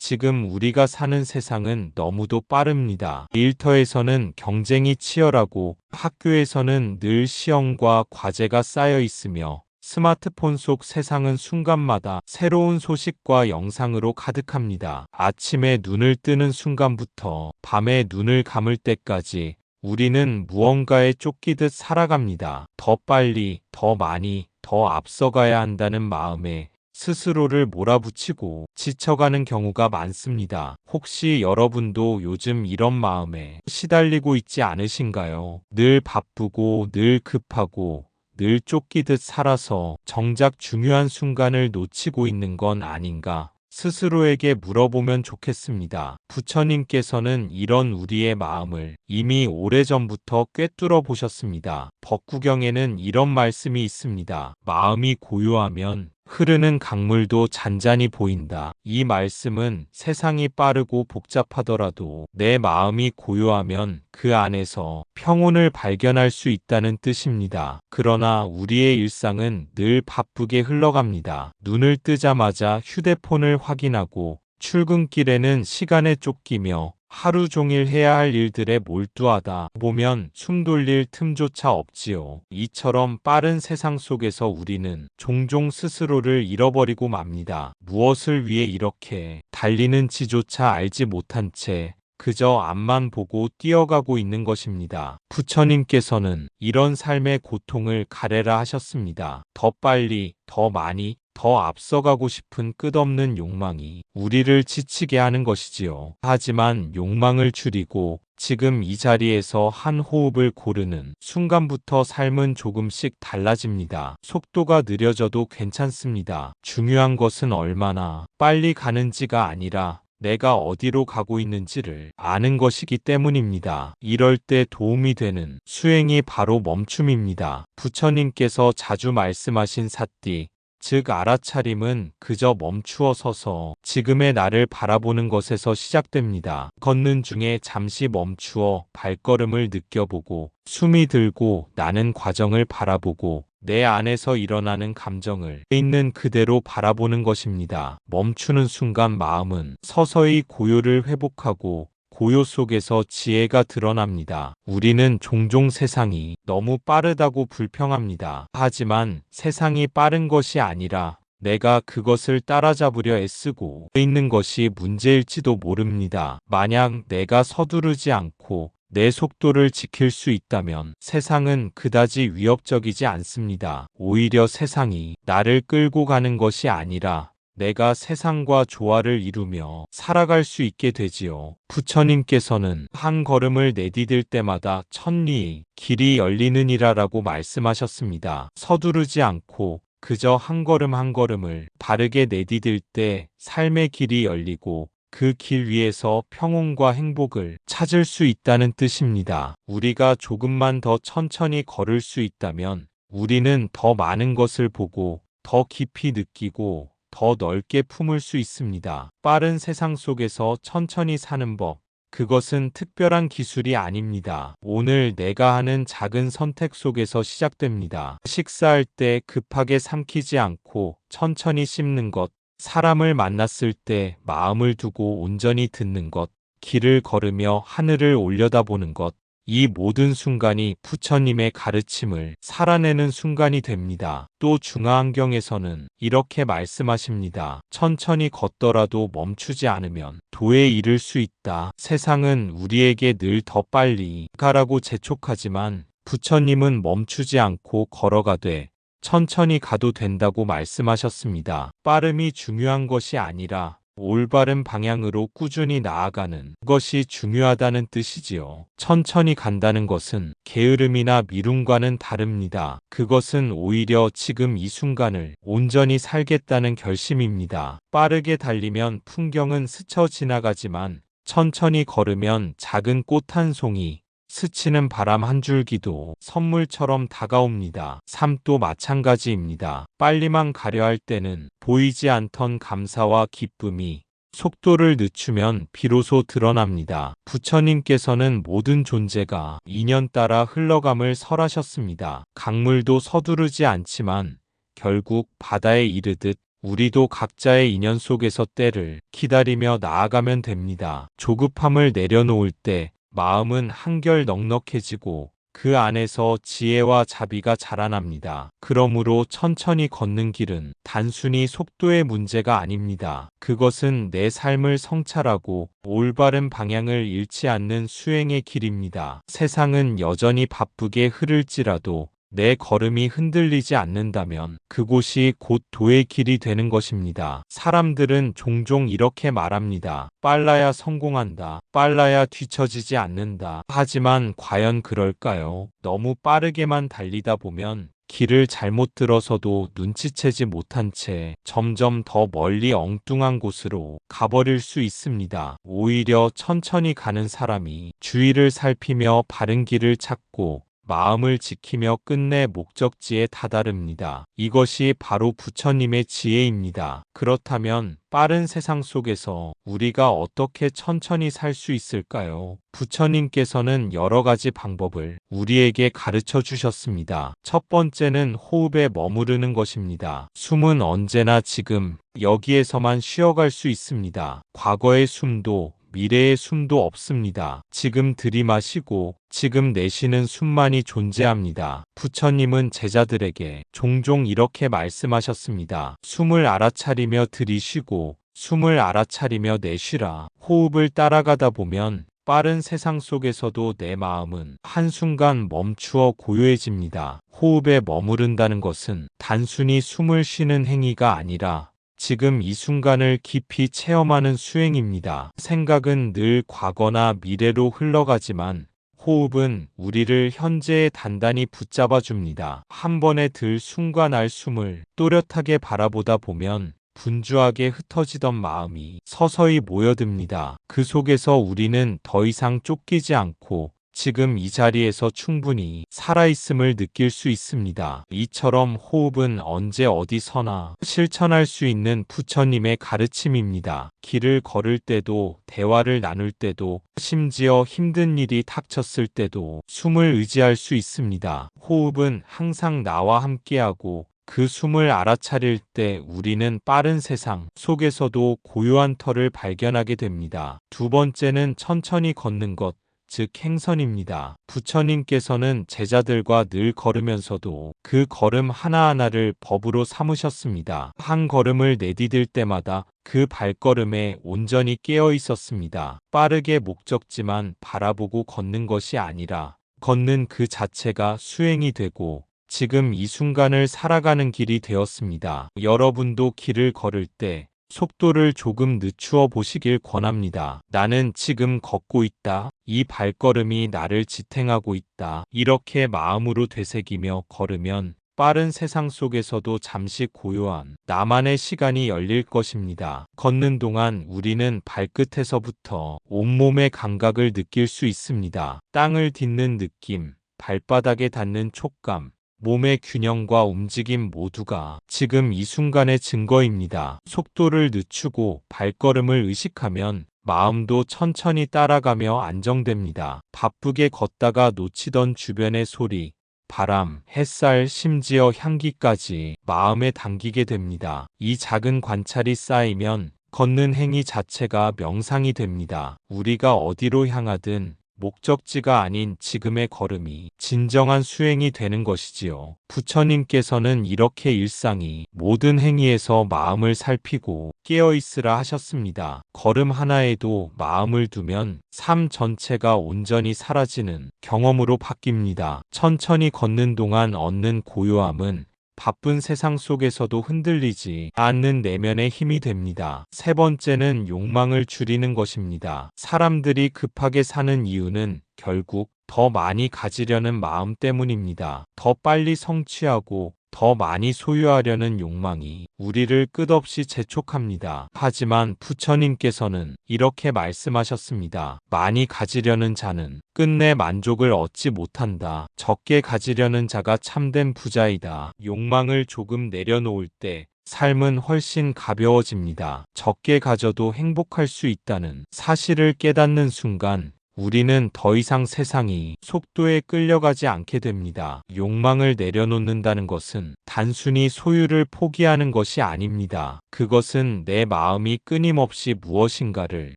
지금 우리가 사는 세상은 너무도 빠릅니다. 일터에서는 경쟁이 치열하고 학교에서는 늘 시험과 과제가 쌓여 있으며 스마트폰 속 세상은 순간마다 새로운 소식과 영상으로 가득합니다. 아침에 눈을 뜨는 순간부터 밤에 눈을 감을 때까지 우리는 무언가에 쫓기듯 살아갑니다. 더 빨리, 더 많이, 더 앞서가야 한다는 마음에 스스로를 몰아붙이고 지쳐가는 경우가 많습니다. 혹시 여러분도 요즘 이런 마음에 시달리고 있지 않으신가요? 늘 바쁘고 늘 급하고 늘 쫓기듯 살아서 정작 중요한 순간을 놓치고 있는 건 아닌가 스스로에게 물어보면 좋겠습니다. 부처님께서는 이런 우리의 마음을 이미 오래전부터 꿰뚫어 보셨습니다. 법구경에는 이런 말씀이 있습니다. 마음이 고요하면 흐르는 강물도 잔잔히 보인다. 이 말씀은 세상이 빠르고 복잡하더라도 내 마음이 고요하면 그 안에서 평온을 발견할 수 있다는 뜻입니다. 그러나 우리의 일상은 늘 바쁘게 흘러갑니다. 눈을 뜨자마자 휴대폰을 확인하고 출근길에는 시간에 쫓기며 하루 종일 해야 할 일들에 몰두하다 보면 숨 돌릴 틈조차 없지요. 이처럼 빠른 세상 속에서 우리는 종종 스스로를 잃어버리고 맙니다. 무엇을 위해 이렇게 달리는지조차 알지 못한 채 그저 앞만 보고 뛰어가고 있는 것입니다. 부처님께서는 이런 삶의 고통을 가래라 하셨습니다. 더 빨리, 더 많이, 더 앞서가고 싶은 끝없는 욕망이 우리를 지치게 하는 것이지요. 하지만 욕망을 줄이고 지금 이 자리에서 한 호흡을 고르는 순간부터 삶은 조금씩 달라집니다. 속도가 느려져도 괜찮습니다. 중요한 것은 얼마나 빨리 가는지가 아니라 내가 어디로 가고 있는지를 아는 것이기 때문입니다. 이럴 때 도움이 되는 수행이 바로 멈춤입니다. 부처님께서 자주 말씀하신 사띠, 즉 알아차림은 그저 멈추어 서서 지금의 나를 바라보는 것에서 시작됩니다. 걷는 중에 잠시 멈추어 발걸음을 느껴보고 숨이 들고 나는 과정을 바라보고 내 안에서 일어나는 감정을 있는 그대로 바라보는 것입니다. 멈추는 순간 마음은 서서히 고요를 회복하고 고요 속에서 지혜가 드러납니다. 우리는 종종 세상이 너무 빠르다고 불평합니다. 하지만 세상이 빠른 것이 아니라 내가 그것을 따라잡으려 애쓰고 있는 것이 문제일지도 모릅니다. 만약 내가 서두르지 않고 내 속도를 지킬 수 있다면 세상은 그다지 위협적이지 않습니다. 오히려 세상이 나를 끌고 가는 것이 아니라 내가 세상과 조화를 이루며 살아갈 수 있게 되지요. 부처님께서는 한 걸음을 내디딜 때마다 천리 길이 열리느니라라고 말씀하셨습니다. 서두르지 않고 그저 한 걸음 한 걸음을 바르게 내디딜 때 삶의 길이 열리고 그길 위에서 평온과 행복을 찾을 수 있다는 뜻입니다. 우리가 조금만 더 천천히 걸을 수 있다면 우리는 더 많은 것을 보고 더 깊이 느끼고 더 넓게 품을 수 있습니다. 빠른 세상 속에서 천천히 사는 법. 그것은 특별한 기술이 아닙니다. 오늘 내가 하는 작은 선택 속에서 시작됩니다. 식사할 때 급하게 삼키지 않고 천천히 씹는 것, 사람을 만났을 때 마음을 두고 온전히 듣는 것, 길을 걸으며 하늘을 올려다보는 것, 이 모든 순간이 부처님의 가르침을 살아내는 순간이 됩니다. 또 중화안경에서는 이렇게 말씀하십니다. 천천히 걷더라도 멈추지 않으면 도에 이를 수 있다. 세상은 우리에게 늘 더 빨리 가라고 재촉하지만 부처님은 멈추지 않고 걸어가되 천천히 가도 된다고 말씀하셨습니다. 빠름이 중요한 것이 아니라 올바른 방향으로 꾸준히 나아가는 것이 중요하다는 뜻이지요. 천천히 간다는 것은 게으름이나 미움과는 다릅니다. 그것은 오히려 지금 이 순간을 온전히 살겠다는 결심입니다. 빠르게 달리면 풍경은 스쳐 지나가지만 천천히 걸으면 작은 꽃 한 송이, 스치는 바람 한 줄기도 선물처럼 다가옵니다. 삶도 마찬가지입니다. 빨리만 가려 할 때는 보이지 않던 감사와 기쁨이 속도를 늦추면 비로소 드러납니다. 부처님께서는 모든 존재가 인연 따라 흘러감을 설하셨습니다. 강물도 서두르지 않지만 결국 바다에 이르듯 우리도 각자의 인연 속에서 때를 기다리며 나아가면 됩니다. 조급함을 내려놓을 때 마음은 한결 넉넉해지고 그 안에서 지혜와 자비가 자라납니다. 그러므로 천천히 걷는 길은 단순히 속도의 문제가 아닙니다. 그것은 내 삶을 성찰하고 올바른 방향을 잃지 않는 수행의 길입니다. 세상은 여전히 바쁘게 흐를지라도 내 걸음이 흔들리지 않는다면 그곳이 곧 도의 길이 되는 것입니다. 사람들은 종종 이렇게 말합니다. 빨라야 성공한다. 빨라야 뒤처지지 않는다. 하지만 과연 그럴까요? 너무 빠르게만 달리다 보면 길을 잘못 들어서도 눈치채지 못한 채 점점 더 멀리 엉뚱한 곳으로 가버릴 수 있습니다. 오히려 천천히 가는 사람이 주위를 살피며 바른 길을 찾고 마음을 지키며 끝내 목적지에 다다릅니다. 이것이 바로 부처님의 지혜입니다. 그렇다면 빠른 세상 속에서 우리가 어떻게 천천히 살 수 있을까요? 부처님께서는 여러 가지 방법을 우리에게 가르쳐 주셨습니다. 첫 번째는 호흡에 머무르는 것입니다. 숨은 언제나 지금 여기에서만 쉬어갈 수 있습니다. 과거의 숨도 미래의 숨도 없습니다. 지금 들이마시고 지금 내쉬는 숨만이 존재합니다. 부처님은 제자들에게 종종 이렇게 말씀하셨습니다. 숨을 알아차리며 들이쉬고 숨을 알아차리며 내쉬라. 호흡을 따라가다 보면 빠른 세상 속에서도 내 마음은 한순간 멈추어 고요해집니다. 호흡에 머무른다는 것은 단순히 숨을 쉬는 행위가 아니라 지금 이 순간을 깊이 체험하는 수행입니다. 생각은 늘 과거나 미래로 흘러가지만 호흡은 우리를 현재에 단단히 붙잡아 줍니다. 한 번에 들 순간 알 숨을 또렷하게 바라보다 보면 분주하게 흩어지던 마음이 서서히 모여듭니다. 그 속에서 우리는 더 이상 쫓기지 않고 지금 이 자리에서 충분히 살아있음을 느낄 수 있습니다. 이처럼 호흡은 언제 어디서나 실천할 수 있는 부처님의 가르침입니다. 길을 걸을 때도, 대화를 나눌 때도, 심지어 힘든 일이 닥쳤을 때도 숨을 의지할 수 있습니다. 호흡은 항상 나와 함께하고 그 숨을 알아차릴 때 우리는 빠른 세상 속에서도 고요한 터를 발견하게 됩니다. 두 번째는 천천히 걷는 것, 즉 행선입니다. 부처님께서는 제자들과 늘 걸으면서도 그 걸음 하나하나를 법으로 삼으셨습니다. 한 걸음을 내디딜 때마다 그 발걸음에 온전히 깨어 있었습니다. 빠르게 목적지만 바라보고 걷는 것이 아니라 걷는 그 자체가 수행이 되고 지금 이 순간을 살아가는 길이 되었습니다. 여러분도 길을 걸을 때 속도를 조금 늦추어 보시길 권합니다. 나는 지금 걷고 있다. 이 발걸음이 나를 지탱하고 있다. 이렇게 마음으로 되새기며 걸으면 빠른 세상 속에서도 잠시 고요한 나만의 시간이 열릴 것입니다. 걷는 동안 우리는 발끝에서부터 온몸의 감각을 느낄 수 있습니다. 땅을 딛는 느낌, 발바닥에 닿는 촉감, 몸의 균형과 움직임 모두가 지금 이 순간의 증거입니다. 속도를 늦추고 발걸음을 의식하면 마음도 천천히 따라가며 안정됩니다. 바쁘게 걷다가 놓치던 주변의 소리, 바람, 햇살, 심지어 향기까지 마음에 담기게 됩니다. 이 작은 관찰이 쌓이면 걷는 행위 자체가 명상이 됩니다. 우리가 어디로 향하든 목적지가 아닌 지금의 걸음이 진정한 수행이 되는 것이지요. 부처님께서는 이렇게 일상이 모든 행위에서 마음을 살피고 깨어있으라 하셨습니다. 걸음 하나에도 마음을 두면 삶 전체가 온전히 사라지는 경험으로 바뀝니다. 천천히 걷는 동안 얻는 고요함은 바쁜 세상 속에서도 흔들리지 않는 내면의 힘이 됩니다. 세 번째는 욕망을 줄이는 것입니다. 사람들이 급하게 사는 이유는 결국 더 많이 가지려는 마음 때문입니다. 더 빨리 성취하고 더 많이 소유하려는 욕망이 우리를 끝없이 재촉합니다. 하지만 부처님께서는 이렇게 말씀하셨습니다. 많이 가지려는 자는 끝내 만족을 얻지 못한다. 적게 가지려는 자가 참된 부자이다. 욕망을 조금 내려놓을 때 삶은 훨씬 가벼워집니다. 적게 가져도 행복할 수 있다는 사실을 깨닫는 순간 우리는 더 이상 세상이 속도에 끌려가지 않게 됩니다. 욕망을 내려놓는다는 것은 단순히 소유를 포기하는 것이 아닙니다. 그것은 내 마음이 끊임없이 무엇인가를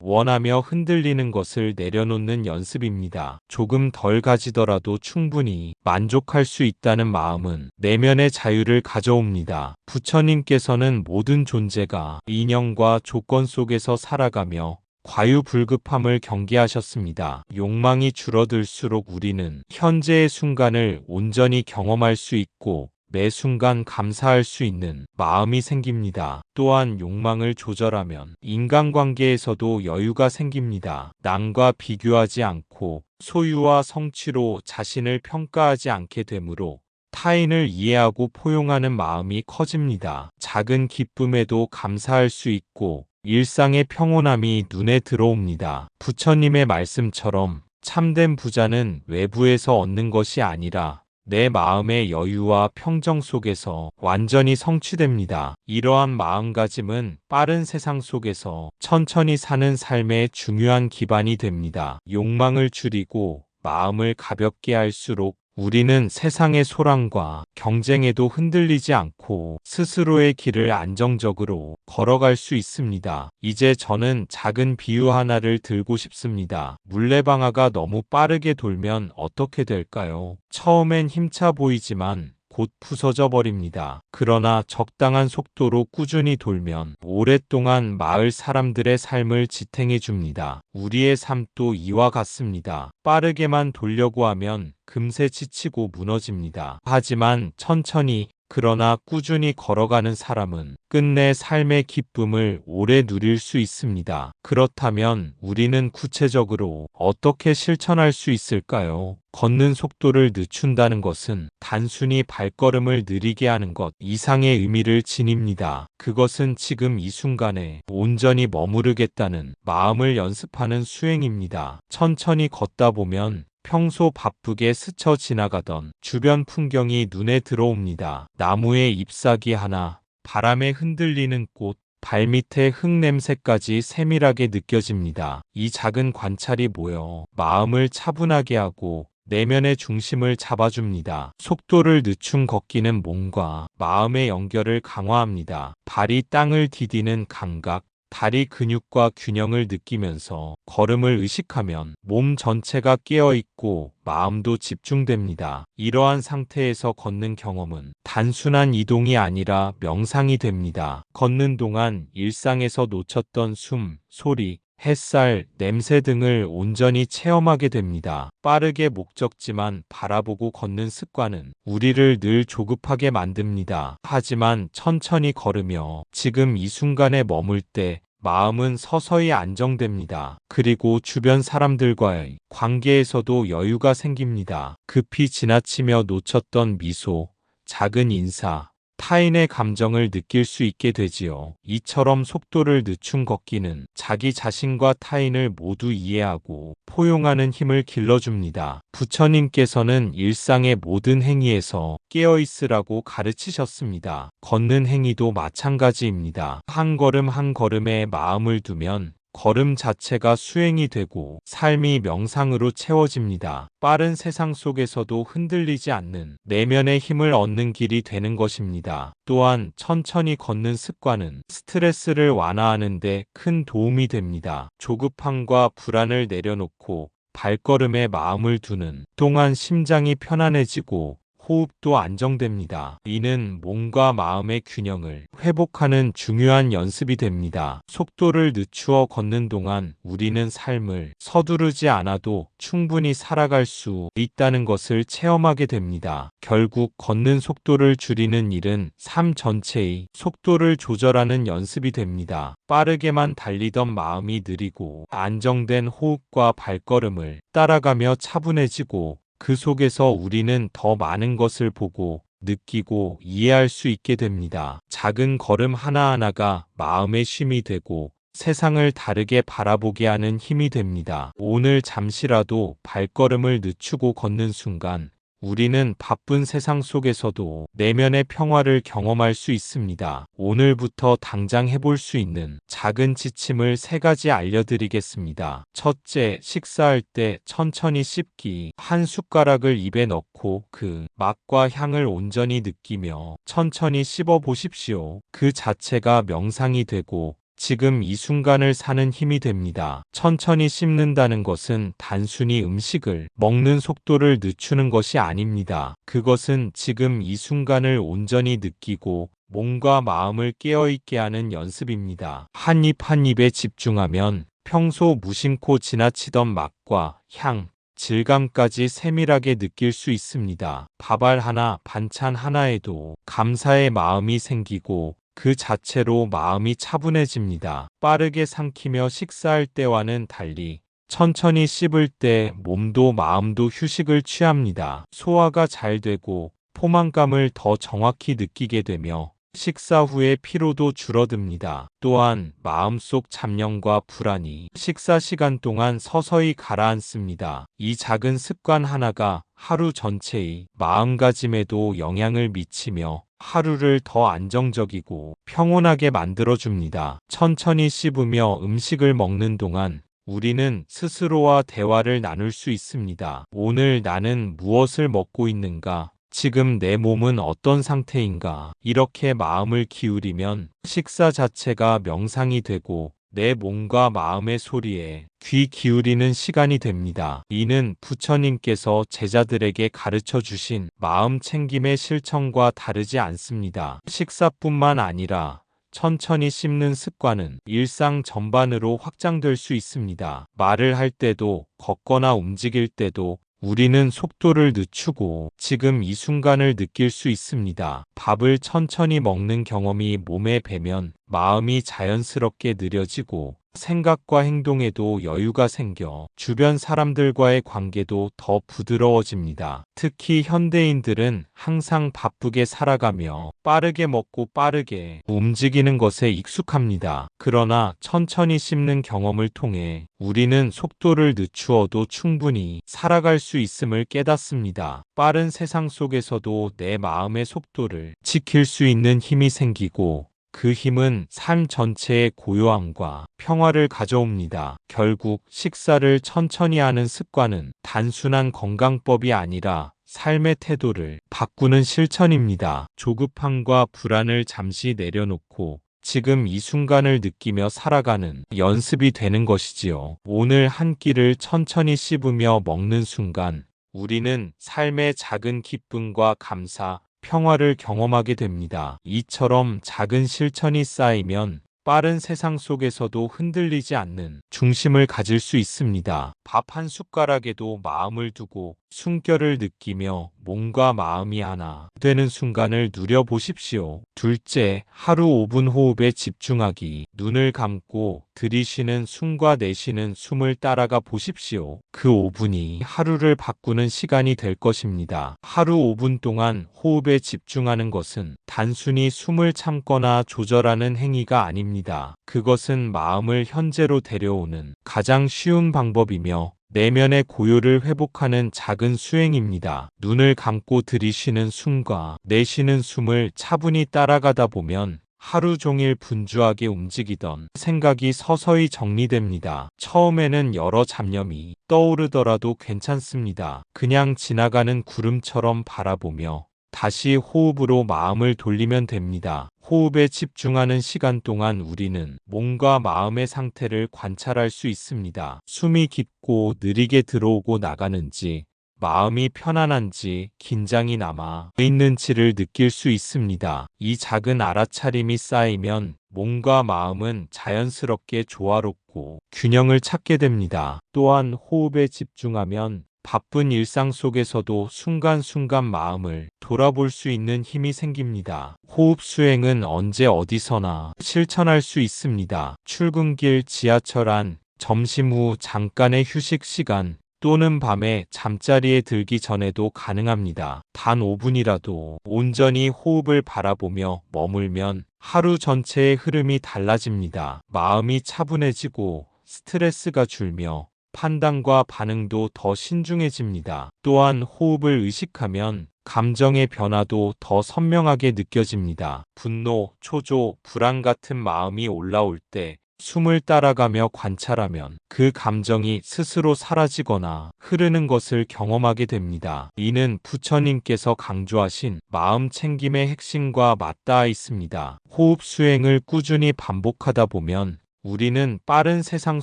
원하며 흔들리는 것을 내려놓는 연습입니다. 조금 덜 가지더라도 충분히 만족할 수 있다는 마음은 내면의 자유를 가져옵니다. 부처님께서는 모든 존재가 인연과 조건 속에서 살아가며 과유불급함을 경계하셨습니다. 욕망이 줄어들수록 우리는 현재의 순간을 온전히 경험할 수 있고 매 순간 감사할 수 있는 마음이 생깁니다. 또한 욕망을 조절하면 인간관계에서도 여유가 생깁니다. 남과 비교하지 않고 소유와 성취로 자신을 평가하지 않게 되므로 타인을 이해하고 포용하는 마음이 커집니다. 작은 기쁨에도 감사할 수 있고 일상의 평온함이 눈에 들어옵니다. 부처님의 말씀처럼 참된 부자는 외부에서 얻는 것이 아니라 내 마음의 여유와 평정 속에서 완전히 성취됩니다. 이러한 마음가짐은 빠른 세상 속에서 천천히 사는 삶의 중요한 기반이 됩니다. 욕망을 줄이고 마음을 가볍게 할수록 우리는 세상의 소란과 경쟁에도 흔들리지 않고 스스로의 길을 안정적으로 걸어갈 수 있습니다. 이제 저는 작은 비유 하나를 들고 싶습니다. 물레방아가 너무 빠르게 돌면 어떻게 될까요? 처음엔 힘차 보이지만 곧 부서져 버립니다. 그러나 적당한 속도로 꾸준히 돌면 오랫동안 마을 사람들의 삶을 지탱해 줍니다. 우리의 삶도 이와 같습니다. 빠르게만 돌려고 하면 금세 지치고 무너집니다. 하지만 천천히 그러나 꾸준히 걸어가는 사람은 끝내 삶의 기쁨을 오래 누릴 수 있습니다. 그렇다면 우리는 구체적으로 어떻게 실천할 수 있을까요? 걷는 속도를 늦춘다는 것은 단순히 발걸음을 느리게 하는 것 이상의 의미를 지닙니다. 그것은 지금 이 순간에 온전히 머무르겠다는 마음을 연습하는 수행입니다. 천천히 걷다 보면 평소 바쁘게 스쳐 지나가던 주변 풍경이 눈에 들어옵니다. 나무의 잎사귀 하나, 바람에 흔들리는 꽃, 발밑의 흙냄새까지 세밀하게 느껴집니다. 이 작은 관찰이 모여 마음을 차분하게 하고 내면의 중심을 잡아줍니다. 속도를 늦춘 걷기는 몸과 마음의 연결을 강화합니다. 발이 땅을 디디는 감각, 다리 근육과 균형을 느끼면서 걸음을 의식하면 몸 전체가 깨어 있고 마음도 집중됩니다. 이러한 상태에서 걷는 경험은 단순한 이동이 아니라 명상이 됩니다. 걷는 동안 일상에서 놓쳤던 숨, 소리, 햇살, 냄새 등을 온전히 체험하게 됩니다. 빠르게 목적지만 바라보고 걷는 습관은 우리를 늘 조급하게 만듭니다. 하지만 천천히 걸으며 지금 이 순간에 머물 때 마음은 서서히 안정됩니다. 그리고 주변 사람들과의 관계에서도 여유가 생깁니다. 급히 지나치며 놓쳤던 미소, 작은 인사, 타인의 감정을 느낄 수 있게 되지요. 이처럼 속도를 늦춘 걷기는 자기 자신과 타인을 모두 이해하고 포용하는 힘을 길러줍니다. 부처님께서는 일상의 모든 행위에서 깨어있으라고 가르치셨습니다. 걷는 행위도 마찬가지입니다. 한 걸음 한 걸음에 마음을 두면 걸음 자체가 수행이 되고 삶이 명상으로 채워집니다. 빠른 세상 속에서도 흔들리지 않는 내면의 힘을 얻는 길이 되는 것입니다. 또한 천천히 걷는 습관은 스트레스를 완화하는 데 큰 도움이 됩니다. 조급함과 불안을 내려놓고 발걸음에 마음을 두는 동안 심장이 편안해지고 호흡도 안정됩니다. 이는 몸과 마음의 균형을 회복하는 중요한 연습이 됩니다. 속도를 늦추어 걷는 동안 우리는 삶을 서두르지 않아도 충분히 살아갈 수 있다는 것을 체험하게 됩니다. 결국 걷는 속도를 줄이는 일은 삶 전체의 속도를 조절하는 연습이 됩니다. 빠르게만 달리던 마음이 느리고 안정된 호흡과 발걸음을 따라가며 차분해지고 그 속에서 우리는 더 많은 것을 보고 느끼고 이해할 수 있게 됩니다. 작은 걸음 하나하나가 마음의 쉼이 되고 세상을 다르게 바라보게 하는 힘이 됩니다. 오늘 잠시라도 발걸음을 늦추고 걷는 순간 우리는 바쁜 세상 속에서도 내면의 평화를 경험할 수 있습니다. 오늘부터 당장 해볼 수 있는 작은 지침을 세 가지 알려드리겠습니다. 첫째, 식사할 때 천천히 씹기. 한 숟가락을 입에 넣고 그 맛과 향을 온전히 느끼며 천천히 씹어 보십시오. 그 자체가 명상이 되고 지금 이 순간을 사는 힘이 됩니다. 천천히 씹는다는 것은 단순히 음식을 먹는 속도를 늦추는 것이 아닙니다. 그것은 지금 이 순간을 온전히 느끼고 몸과 마음을 깨어있게 하는 연습입니다. 한 입 한 입에 집중하면 평소 무심코 지나치던 맛과 향, 질감까지 세밀하게 느낄 수 있습니다. 밥알 하나, 반찬 하나에도 감사의 마음이 생기고 그 자체로 마음이 차분해집니다. 빠르게 삼키며 식사할 때와는 달리 천천히 씹을 때 몸도 마음도 휴식을 취합니다. 소화가 잘 되고 포만감을 더 정확히 느끼게 되며 식사 후에 피로도 줄어듭니다. 또한 마음속 잡념과 불안이 식사 시간 동안 서서히 가라앉습니다. 이 작은 습관 하나가 하루 전체의 마음가짐에도 영향을 미치며 하루를 더 안정적이고 평온하게 만들어줍니다. 천천히 씹으며 음식을 먹는 동안 우리는 스스로와 대화를 나눌 수 있습니다. 오늘 나는 무엇을 먹고 있는가? 지금 내 몸은 어떤 상태인가? 이렇게 마음을 기울이면 식사 자체가 명상이 되고 내 몸과 마음의 소리에 귀 기울이는 시간이 됩니다. 이는 부처님께서 제자들에게 가르쳐 주신 마음 챙김의 실천과 다르지 않습니다. 식사뿐만 아니라 천천히 씹는 습관은 일상 전반으로 확장될 수 있습니다. 말을 할 때도 걷거나 움직일 때도 우리는 속도를 늦추고 지금 이 순간을 느낄 수 있습니다. 밥을 천천히 먹는 경험이 몸에 배면 마음이 자연스럽게 느려지고 생각과 행동에도 여유가 생겨 주변 사람들과의 관계도 더 부드러워집니다. 특히 현대인들은 항상 바쁘게 살아가며 빠르게 먹고 빠르게 움직이는 것에 익숙합니다. 그러나 천천히 씹는 경험을 통해 우리는 속도를 늦추어도 충분히 살아갈 수 있음을 깨닫습니다. 빠른 세상 속에서도 내 마음의 속도를 지킬 수 있는 힘이 생기고 그 힘은 삶 전체의 고요함과 평화를 가져옵니다. 결국 식사를 천천히 하는 습관은 단순한 건강법이 아니라 삶의 태도를 바꾸는 실천입니다. 조급함과 불안을 잠시 내려놓고 지금 이 순간을 느끼며 살아가는 연습이 되는 것이지요. 오늘 한 끼를 천천히 씹으며 먹는 순간 우리는 삶의 작은 기쁨과 감사, 평화를 경험하게 됩니다. 이처럼 작은 실천이 쌓이면 빠른 세상 속에서도 흔들리지 않는 중심을 가질 수 있습니다. 밥 한 숟가락에도 마음을 두고 숨결을 느끼며 몸과 마음이 하나 되는 순간을 누려보십시오. 둘째, 하루 5분 호흡에 집중하기. 눈을 감고 들이쉬는 숨과 내쉬는 숨을 따라가 보십시오. 그 5분이 하루를 바꾸는 시간이 될 것입니다. 하루 5분 동안 호흡에 집중하는 것은 단순히 숨을 참거나 조절하는 행위가 아닙니다. 그것은 마음을 현재로 데려오는 가장 쉬운 방법이며 내면의 고요를 회복하는 작은 수행입니다. 눈을 감고 들이쉬는 숨과 내쉬는 숨을 차분히 따라가다 보면 하루 종일 분주하게 움직이던 생각이 서서히 정리됩니다. 처음에는 여러 잡념이 떠오르더라도 괜찮습니다. 그냥 지나가는 구름처럼 바라보며 다시 호흡으로 마음을 돌리면 됩니다. 호흡에 집중하는 시간 동안 우리는 몸과 마음의 상태를 관찰할 수 있습니다. 숨이 깊고 느리게 들어오고 나가는지, 마음이 편안한지, 긴장이 남아 있는지를 느낄 수 있습니다. 이 작은 알아차림이 쌓이면 몸과 마음은 자연스럽게 조화롭고 균형을 찾게 됩니다. 또한 호흡에 집중하면 바쁜 일상 속에서도 순간순간 마음을 돌아볼 수 있는 힘이 생깁니다. 호흡 수행은 언제 어디서나 실천할 수 있습니다. 출근길, 지하철 안, 점심 후 잠깐의 휴식 시간, 또는 밤에 잠자리에 들기 전에도 가능합니다. 단 5분이라도 온전히 호흡을 바라보며 머물면 하루 전체의 흐름이 달라집니다. 마음이 차분해지고 스트레스가 줄며 판단과 반응도 더 신중해집니다. 또한 호흡을 의식하면 감정의 변화도 더 선명하게 느껴집니다. 분노, 초조, 불안 같은 마음이 올라올 때 숨을 따라가며 관찰하면 그 감정이 스스로 사라지거나 흐르는 것을 경험하게 됩니다. 이는 부처님께서 강조하신 마음 챙김의 핵심과 맞닿아 있습니다. 호흡 수행을 꾸준히 반복하다 보면 우리는 빠른 세상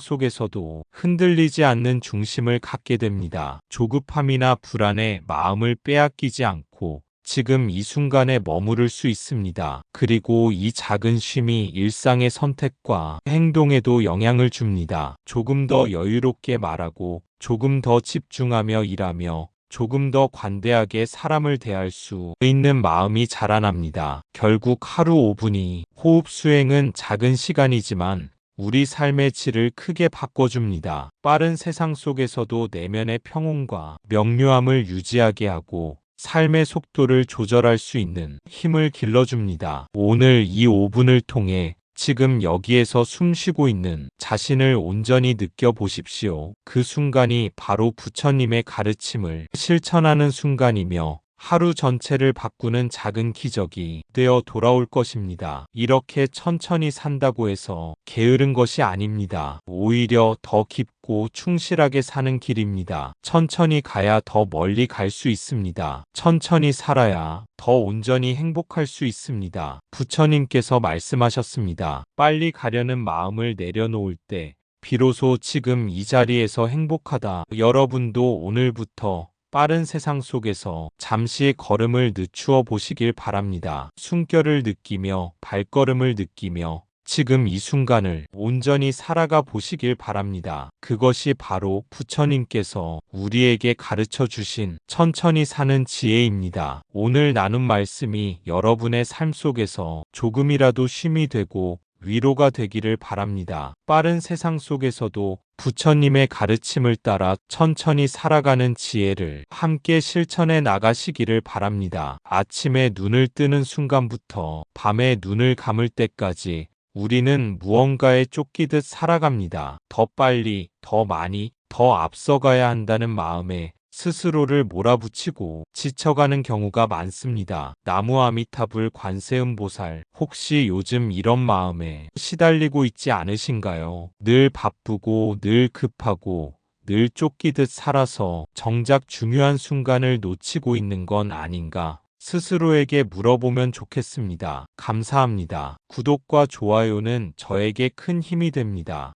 속에서도 흔들리지 않는 중심을 갖게 됩니다. 조급함이나 불안에 마음을 빼앗기지 않고 지금 이 순간에 머무를 수 있습니다. 그리고 이 작은 쉼이 일상의 선택과 행동에도 영향을 줍니다. 조금 더 여유롭게 말하고 조금 더 집중하며 일하며 조금 더 관대하게 사람을 대할 수 있는 마음이 자라납니다. 결국 하루 5분이 호흡 수행은 작은 시간이지만 우리 삶의 질을 크게 바꿔줍니다. 빠른 세상 속에서도 내면의 평온과 명료함을 유지하게 하고 삶의 속도를 조절할 수 있는 힘을 길러줍니다. 오늘 이 5분을 통해 지금 여기에서 숨 쉬고 있는 자신을 온전히 느껴보십시오. 그 순간이 바로 부처님의 가르침을 실천하는 순간이며 하루 전체를 바꾸는 작은 기적이 되어 돌아올 것입니다. 이렇게 천천히 산다고 해서 게으른 것이 아닙니다. 오히려 더 깊고 충실하게 사는 길입니다. 천천히 가야 더 멀리 갈 수 있습니다. 천천히 살아야 더 온전히 행복할 수 있습니다. 부처님께서 말씀하셨습니다. 빨리 가려는 마음을 내려놓을 때 비로소 지금 이 자리에서 행복하다. 여러분도 오늘부터 빠른 세상 속에서 잠시 걸음을 늦추어 보시길 바랍니다. 숨결을 느끼며 발걸음을 느끼며 지금 이 순간을 온전히 살아가 보시길 바랍니다. 그것이 바로 부처님께서 우리에게 가르쳐 주신 천천히 사는 지혜입니다. 오늘 나눈 말씀이 여러분의 삶 속에서 조금이라도 쉼이 되고 위로가 되기를 바랍니다. 빠른 세상 속에서도 부처님의 가르침을 따라 천천히 살아가는 지혜를 함께 실천해 나가시기를 바랍니다. 아침에 눈을 뜨는 순간부터 밤에 눈을 감을 때까지 우리는 무언가에 쫓기듯 살아갑니다. 더 빨리, 더 많이, 더 앞서가야 한다는 마음에 스스로를 몰아붙이고 지쳐가는 경우가 많습니다. 나무 아미타불 관세음 보살, 혹시 요즘 이런 마음에 시달리고 있지 않으신가요? 늘 바쁘고 늘 급하고 늘 쫓기듯 살아서 정작 중요한 순간을 놓치고 있는 건 아닌가? 스스로에게 물어보면 좋겠습니다. 감사합니다. 구독과 좋아요는 저에게 큰 힘이 됩니다.